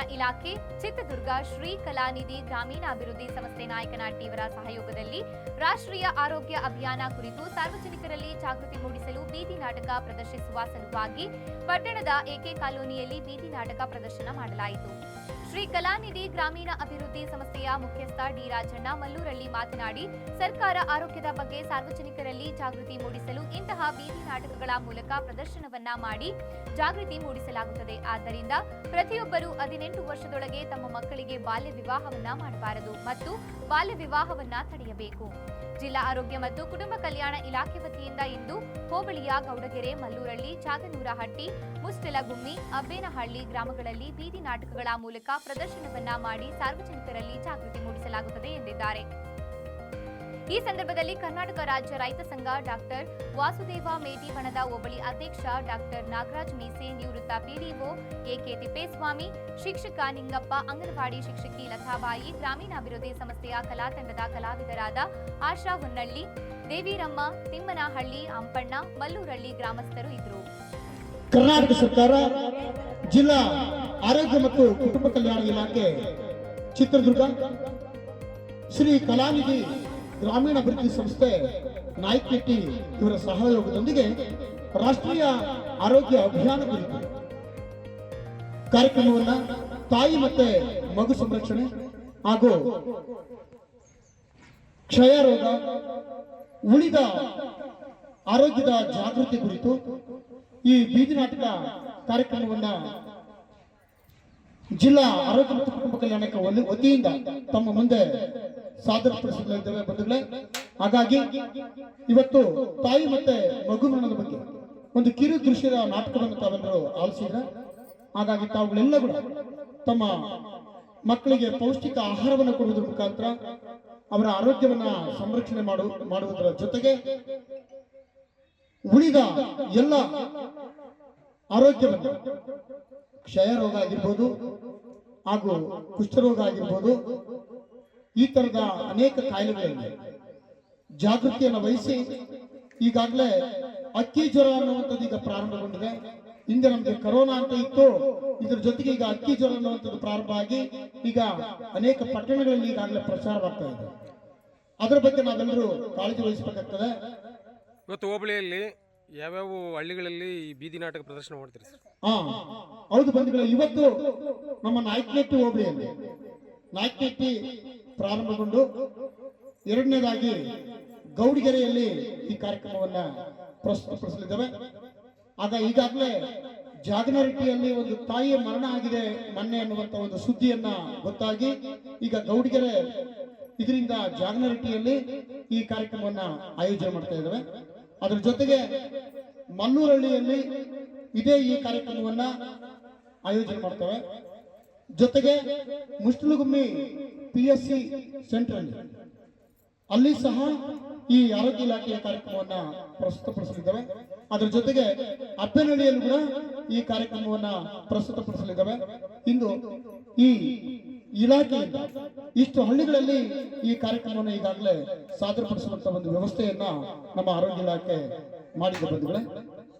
ಇಲಾಖೆ, ಚಿತ್ರದುರ್ಗ ಶ್ರೀ ಕಲಾನಿಧಿ ಗ್ರಾಮೀಣಾಭಿವೃದ್ಧಿ ಸಂಸ್ಥೆ ನಾಯಕನಾಟ್ಟಿ ಇವರ ಸಹಯೋಗದಲ್ಲಿ ರಾಷ್ಟ್ರೀಯ ಆರೋಗ್ಯ ಅಭಿಯಾನ ಕುರಿತು ಸಾರ್ವಜನಿಕರಲ್ಲಿ ಜಾಗೃತಿ ಮೂಡಿಸಲು ಬೀದಿ ನಾಟಕ ಪ್ರದರ್ಶಿಸುವ ಸಲುವಾಗಿ ಪಟ್ಟಣದ ಎಕೆ ಕಾಲೋನಿಯಲ್ಲಿ ಬೀದಿ ನಾಟಕ ಪ್ರದರ್ಶನ ಮಾಡಲಾಯಿತು. ಶ್ರೀ ಕಲಾನಿಧಿ ಗ್ರಾಮೀಣ ಅಭಿವೃದ್ಧಿ ಸಂಸ್ಥೆಯ ಮುಖ್ಯಸ್ಥ ಡಿ ರಾಜಣ್ಣ ಮಲ್ಲೂರಲ್ಲಿ ಮಾತನಾಡಿ, ಸರ್ಕಾರ ಆರೋಗ್ಯದ ಬಗ್ಗೆ ಸಾರ್ವಜನಿಕರಲ್ಲಿ ಜಾಗೃತಿ ಮೂಡಿಸಲು ಇಂತಹ ಬೀದಿ ನಾಟಕಗಳ ಮೂಲಕ ಪ್ರದರ್ಶನವನ್ನ ಮಾಡಿ ಜಾಗೃತಿ ಮೂಡಿಸಲಾಗುತ್ತದೆ. ಆದ್ದರಿಂದ ಪ್ರತಿಯೊಬ್ಬರು ಹದಿನೆಂಟು ವರ್ಷದೊಳಗೆ ತಮ್ಮ ಮಕ್ಕಳಿಗೆ ಬಾಲ್ಯ ವಿವಾಹವನ್ನ ಮಾಡಬಾರದು ಮತ್ತು ಬಾಲ್ಯ ವಿವಾಹವನ್ನ ತಡೆಯಬೇಕು. ಜಿಲ್ಲಾ ಆರೋಗ್ಯ ಮತ್ತು ಕುಟುಂಬ ಕಲ್ಯಾಣ ಇಲಾಖೆ ವತಿಯಿಂದ ಇಂದು ಹೋಬಳಿಯ ಗೌಡಗೆರೆ ಮಲ್ಲೂರಳ್ಳಿ ಚಾಗನೂರಹಟ್ಟಿ ಮುಸ್ಟೆಲಗುಮ್ಮಿ, ಅಬ್ಬೇನಹಳ್ಳಿ ಗ್ರಾಮಗಳಲ್ಲಿ ಬೀದಿ ನಾಟಕಗಳ ಮೂಲಕ ಪ್ರದರ್ಶನವನ್ನ ಮಾಡಿ ಸಾರ್ವಜನಿಕರಲ್ಲಿ ಜಾಗೃತಿ ಮೂಡಿಸಲಾಗುತ್ತದೆ ಎಂದಿದ್ದಾರೆ. ಈ ಸಂದರ್ಭದಲ್ಲಿ ಕರ್ನಾಟಕ ರಾಜ್ಯ ರೈತ ಸಂಘ ಡಾಕ್ಟರ್ ವಾಸುದೇವ ಮೇಟಿವಣದ ಹೋಬಳಿ ಅಧ್ಯಕ್ಷ ಡಾಕ್ಟರ್ ನಾಗರಾಜ್ ಮೀಸೆ ನಿವೃತ್ತ ಪಿಡಿಒ ಎಕೆ ತಿಪ್ಪೇಸ್ವಾಮಿ, ಶಿಕ್ಷಕ ನಿಂಗಪ್ಪ, ಅಂಗನವಾಡಿ ಶಿಕ್ಷಕಿ ಲತಾಬಾಯಿ, ಗ್ರಾಮೀಣಾಭಿವೃದ್ಧಿ ಸಂಸ್ಥೆಯ ಕಲಾತಂಡದ ಕಲಾವಿದರಾದ ಆಶಾ ಹೊನ್ನಳ್ಳಿ, ದೇವಿರಮ್ಮ, ತಿಮ್ಮನಹಳ್ಳಿ ಅಂಪಣ್ಣ ಮಲ್ಲೂರಳ್ಳಿ ಗ್ರಾಮಸ್ಥರು ಇದ್ದರು. ಕರ್ನಾಟಕ ಸರ್ಕಾರ ಜಿಲ್ಲಾ ಆರೋಗ್ಯ ಮತ್ತು ಕುಟುಂಬ ಕಲ್ಯಾಣ ಇಲಾಖೆ ಚಿತ್ರದುರ್ಗ, ಶ್ರೀ ಕಲಾನಿಧಿ ಗ್ರಾಮೀಣಾಭಿವೃದ್ಧಿ ಸಂಸ್ಥೆ ನಾಯ್ಕೆಟ್ಟಿ ಇವರ ಸಹಯೋಗದೊಂದಿಗೆ ರಾಷ್ಟ್ರೀಯ ಆರೋಗ್ಯ ಅಭಿಯಾನ ಕುರಿತು ಕಾರ್ಯಕ್ರಮವನ್ನ ತಾಯಿ ಮತ್ತೆ ಮಗು ಸಂರಕ್ಷಣೆ ಹಾಗೂ ಕ್ಷಯ ರೋಗ ಉಳಿದ ಆರೋಗ್ಯದ ಜಾಗೃತಿ ಕುರಿತು ಈ ಬೀದಿ ನಾಟಕ ಕಾರ್ಯಕ್ರಮವನ್ನ ಜಿಲ್ಲಾ ಆರೋಗ್ಯ ಮತ್ತು ಕುಟುಂಬ ಕಲ್ಯಾಣ ಇಲಾಖೆ ವತಿಯಿಂದ ತಮ್ಮ ಮುಂದೆ ಸಾದರಪಡಿಸಲಿದ್ದೇವೆ ಬಂಧುಗಳೇ. ಹಾಗಾಗಿ ಇವತ್ತು ತಾಯಿ ಮತ್ತೆ ಮಗು ಮರಣದ ಬಗ್ಗೆ ಒಂದು ಕಿರು ದೃಶ್ಯದ ನಾಟಕವನ್ನು ತಾವೆಲ್ಲರೂ ಆಲಿಸಿದ್ರೆ? ಹಾಗಾಗಿ ತಾವುಗಳೆಲ್ಲ ಕೂಡ ತಮ್ಮ ಮಕ್ಕಳಿಗೆ ಪೌಷ್ಟಿಕ ಆಹಾರವನ್ನು ಕೊಡುವುದರ ಮುಖಾಂತರ ಅವರ ಆರೋಗ್ಯವನ್ನ ಸಂರಕ್ಷಣೆ ಮಾಡು, ಮಾಡುವುದರ ಜೊತೆಗೆ ಉಳಿದ ಎಲ್ಲ ಆರೋಗ್ಯವನ್ನು ಕ್ಷಯ ರೋಗ ಆಗಿರ್ಬೋದು ಹಾಗೂ ಕುಷ್ಠರೋಗ ಆಗಿರ್ಬೋದು ಈ ತರದ ಅನೇಕ ಕಾಯಿಲೆಗಳಲ್ಲಿ ಜಾಗೃತಿಯನ್ನು ವಹಿಸಿ ಈಗಾಗಲೇ ಅಕ್ಕಿ ಜ್ವರ ಅನ್ನುವಂಥದ್ದು ಈಗ ಪ್ರಾರಂಭಗೊಂಡಿದೆ. ಹಿಂದೆ ನಮಗೆ ಕರೋನಾ ಅಂತ ಇತ್ತು. ಇದ್ರ ಜೊತೆಗೆ ಈಗ ಅಕ್ಕಿ ಜ್ವರ ಅನ್ನುವಂಥದ್ದು ಪ್ರಾರಂಭ ಆಗಿ ಈಗ ಅನೇಕ ಪಟ್ಟಣಗಳಲ್ಲಿ ಈಗಾಗಲೇ ಪ್ರಚಾರವಾಗ್ತಾ ಇದೆ. ಅದರ ಬಗ್ಗೆ ನಾವೆಲ್ಲರೂ ಕಾಳಜಿ ವಹಿಸಬೇಕಾಗ್ತದೆ. ಇವತ್ತು ಹೋಬಳಿಯಲ್ಲಿ ಯಾವ್ಯಾವ ಹಳ್ಳಿಗಳಲ್ಲಿ ಈ ಬೀದಿ ನಾಟಕ ಪ್ರದರ್ಶನ ಮಾಡ್ತೀರಿ ಸರ್? ಹಾ ಹೌದು ಬಂಧುಗಳೇ, ಇವತ್ತು ನಮ್ಮ ನಾಯಕನಟ್ಟಿ ಹೋಬಳಿಯಲ್ಲಿ ನಾಯ್ಕನೆಟ್ಟಿ ಪ್ರಾರಂಭಗೊಂಡು ಎರಡನೇದಾಗಿ ಗೌಡಿಗೆರೆಯಲ್ಲಿ ಈ ಕಾರ್ಯಕ್ರಮವನ್ನ ಪ್ರಸ್ತುತಪಡಿಸಲಿದ್ದೇವೆ. ಆಗ ಈಗಾಗಲೇ ಜಾಗನಹಟ್ಟಿಯಲ್ಲಿ ಒಂದು ತಾಯಿಯ ಮರಣ ಆಗಿದೆ ಮೊನ್ನೆ ಅನ್ನುವಂತ ಒಂದು ಸುದ್ದಿಯನ್ನ ಗೊತ್ತಾಗಿ ಈಗ ಗೌಡಿಗೆರೆ ಇದರಿಂದ ಜಾಗನಹಟ್ಟಿಯಲ್ಲಿ ಈ ಕಾರ್ಯಕ್ರಮವನ್ನ ಆಯೋಜನೆ ಮಾಡ್ತಾ ಇದ್ದೇವೆ. ಅದರ ಜೊತೆಗೆ ಮಲ್ಲೂರಹಳ್ಳಿಯಲ್ಲಿ ಇದೇ ಈ ಕಾರ್ಯಕ್ರಮವನ್ನ ಆಯೋಜನೆ ಮಾಡ್ತೇವೆ. ಜೊತೆಗೆ Mushtalagummi P S C centre ಅಲ್ಲಿ. ಅಲ್ಲಿ ಸಹ ಈ ಆರೋಗ್ಯ ಇಲಾಖೆಯ ಕಾರ್ಯಕ್ರಮವನ್ನ ಪ್ರಸ್ತುತಪಡಿಸಲಿದ್ದಾವೆ. ಅದರ ಜೊತೆಗೆ ಅಬ್ಬೆನಹಳ್ಳಿಯಲ್ಲೂ ಕೂಡ ಈ ಕಾರ್ಯಕ್ರಮವನ್ನ ಪ್ರಸ್ತುತಪಡಿಸಲಿದ್ದೇವೆ. ಇಂದು ಈ ಇಲಾಖೆಯಿಂದ ಇಷ್ಟು ಹಳ್ಳಿಗಳಲ್ಲಿ ಈ ಕಾರ್ಯಕ್ರಮವನ್ನು ಈಗಾಗಲೇ ಸಾದರಪಡಿಸುವಂತ ಒಂದು ವ್ಯವಸ್ಥೆಯನ್ನ ನಮ್ಮ ಆರೋಗ್ಯ ಇಲಾಖೆ ಮಾಡಿದೆ ಬಂಧುಗಳೇ.